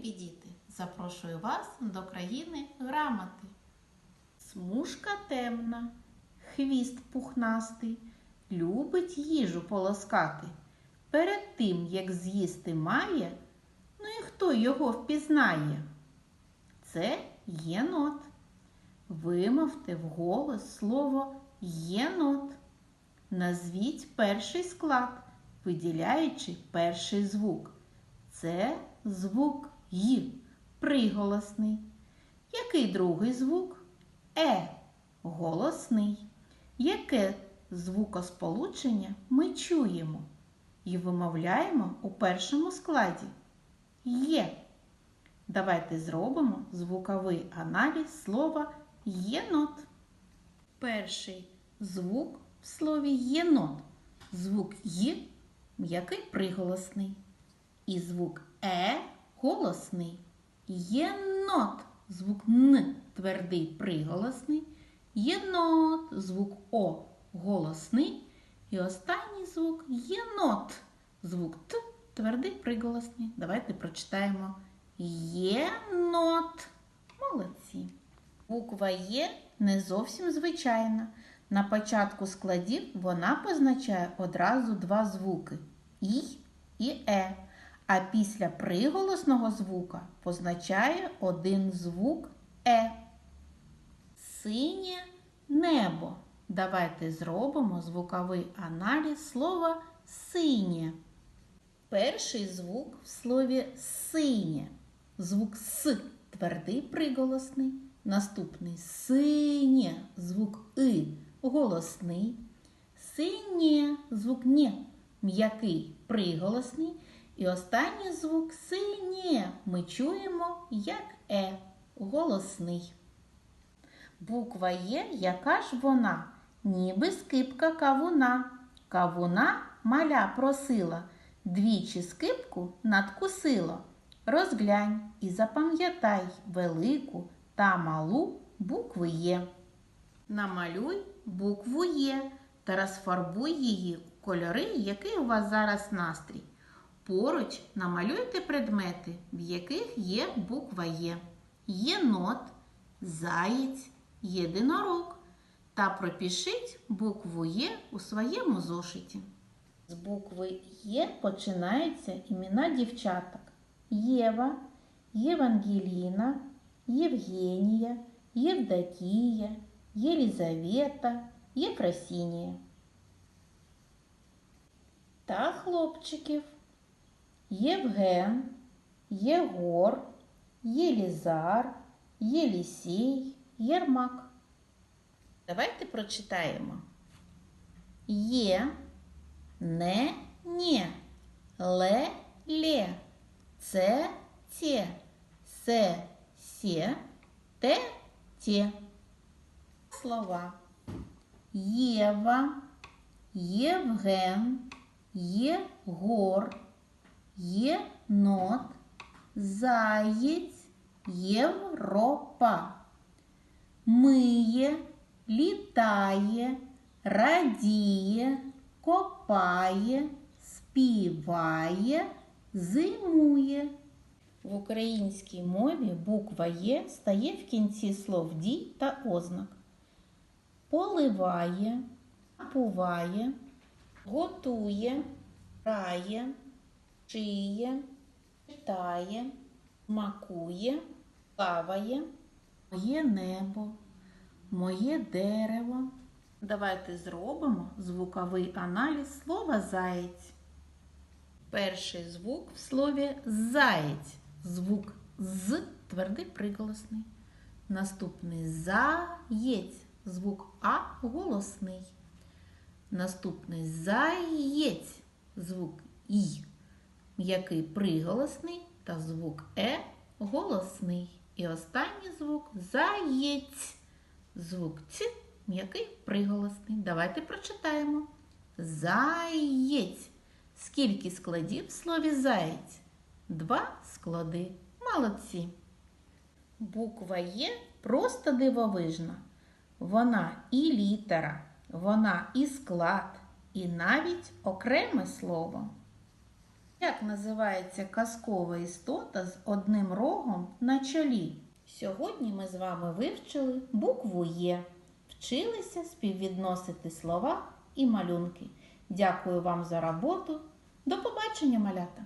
любі! Запрошую вас до країни грамоти. Смужка темна, хвіст пухнастий, любить їжу полоскати. Перед тим, як з'їсти має, ну і хто його впізнає? Це єнот. Вимовте вголос слово єнот. Назвіть перший склад, виділяючи перший звук. Це звук Й, приголосний. Який другий звук? Е, голосний. Яке звукосполучення ми чуємо і вимовляємо у першому складі? Є. Давайте зробимо звуковий аналіз слова єнот. Перший звук в слові єнот. Звук Й м'який приголосний. І звук Е голосний. Єнот. Звук Н твердий приголосний. Єнот. Звук О голосний. І останній звук єнот. Звук Т твердий приголосний. Давайте прочитаємо єнот. Молодці. Буква Є не зовсім звичайна. На початку складів вона позначає одразу два звуки І і Е. А після приголосного звука позначає один звук Е. Синє небо. Давайте зробимо звуковий аналіз слова синє. Перший звук в слові синє. Звук С твердий приголосний. Наступний синє звук И голосний. Синє звук Нє м'який приголосний. І останній звук синє ми чуємо як Е голосний. Буква Є, яка ж вона? Ніби скипка кавуна. Кавуна маля просила, двічі скипку надкусило. Розглянь і запам'ятай велику та малу букви Є. Намалюй букву Є та розфарбуй її кольори, який у вас зараз настрій. Поруч намалюйте предмети, в яких є буква Є. Єнот, заєць, єдинорог. Та пропишіть букву Є у своєму зошиті. З букви Є починаються імена дівчаток. Єва, Євангеліна, Євгенія, Євдокія, Єлізавета, Єфросінія. Та хлопчиків Євген, Єгор, Єлізар, Єлісій, Єрмак. Давайте прочитаємо. Є, не, нє, ле, лє, це, це, се, се, те, те. Слова. Єва, Євген, Єгор, Єнот, Заєць, Європа. Миє, літає, радіє, копає, співає, зимує. В українській мові буква Є стає в кінці слов дій та ознак. Поливає, напуває, готує, грає, шиє, читає, макує, плаває, моє небо, моє дерево. Давайте зробимо звуковий аналіз слова заєць. Перший звук в слові заєць. Звук з твердий приголосний. Наступний заєць. Звук А голосний. Наступний заєць. Звук І. М'який приголосний та звук Е голосний. І останній звук заєць. Звук Ц м'який приголосний. Давайте прочитаємо. Заєць. Скільки складів в слові заєць? Два склади. Молодці. Буква Є просто дивовижна. Вона і літера, вона і склад, і навіть окреме слово. Як називається казкова істота з одним рогом на чолі? Сьогодні ми з вами вивчили букву Є, вчилися співвідносити слова і малюнки. Дякую вам за роботу. До побачення, малята!